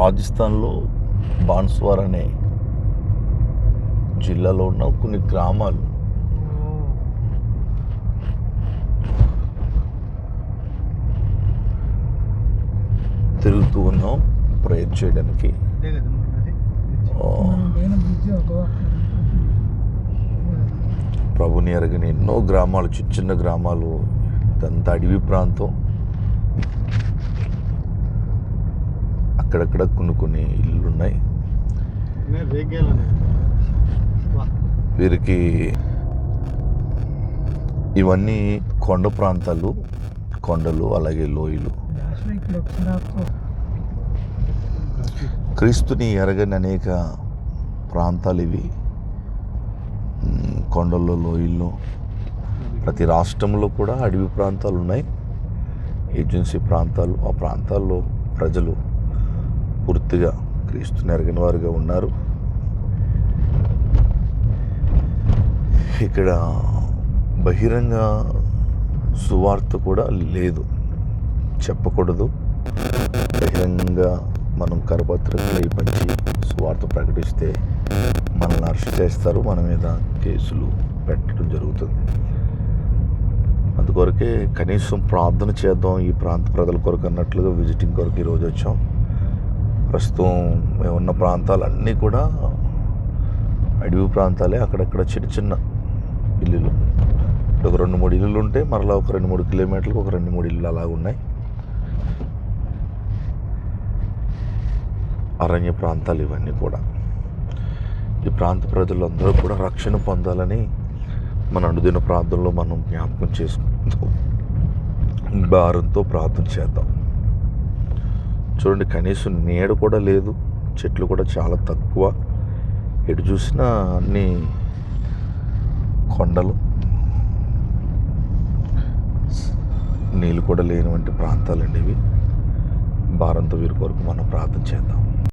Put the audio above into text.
రాజస్థాన్లో బాన్స్వార్ అనే జిల్లాలో ఉన్న కొన్ని గ్రామాలు తిరుగుతూ ఉన్నాం ప్రేయర్ చేయడానికి. ప్రభుని ఎరగని ఎన్నో గ్రామాలు చిన్న చిన్న గ్రామాలు ఇదంతా అడవి ప్రాంతం. అక్కడక్కడ కొన్ని కొన్ని ఇల్లు ఉన్నాయి వీరికి ఇవన్నీ కొండ ప్రాంతాలు కొండలు అలాగే లోయలు. క్రీస్తుని ఎరగని అనేక ప్రాంతాలు ఇవి. కొండల్లో లోయల్లో ప్రతి రాష్ట్రంలో కూడా అడవి ప్రాంతాలు ఉన్నాయి ఏజెన్సీ ప్రాంతాలు ఆ ప్రాంతాల్లో ప్రజలు పూర్తిగా క్రీస్తుని ఎరగని వారుగా ఉన్నారు. ఇక్కడ బహిరంగ సువార్త కూడా లేదు. చెప్పకూడదు. బహిరంగంగా మనం కరపత్రికలు పంచి సువార్త ప్రకటిస్తే మనల్ని అరెస్ట్ చేస్తారు. మన మీద కేసులు పెట్టడం జరుగుతుంది. అందుకొరకే కనీసం ప్రార్థన చేద్దాం ఈ ప్రాంత ప్రజల కొరకు అన్నట్లుగా విజిటింగ్ కొరకు ఈరోజు వచ్చాం. ప్రస్తుతం మేము ఉన్న ప్రాంతాలన్నీ కూడా అడవి ప్రాంతాలే అక్కడక్కడ చిన్న చిన్న ఇల్లులు. ఒక రెండు మూడు ఇల్లులు ఉంటే మరలా ఒక రెండు మూడు కిలోమీటర్లకు ఒక రెండు మూడు ఇల్లు అలా ఉన్నాయి. అరణ్య ప్రాంతాలు ఇవన్నీ కూడా. ఈ ప్రాంత ప్రజలందరూ కూడా రక్షణ పొందాలని మన అనుదిన ప్రాంతంలో మనం జ్ఞాపకం చేసుకుంటూ భారంతో ప్రార్థన చేద్దాం. చూడండి కనీసం నీడ కూడా లేదు చెట్లు కూడా చాలా తక్కువ. ఎటు చూసినా అన్ని కొండలు. నీళ్ళు కూడా లేనివంటి ప్రాంతాలండి ఇవి. భారంతో వీరి కొరకు మనం ప్రార్థన చేద్దాం.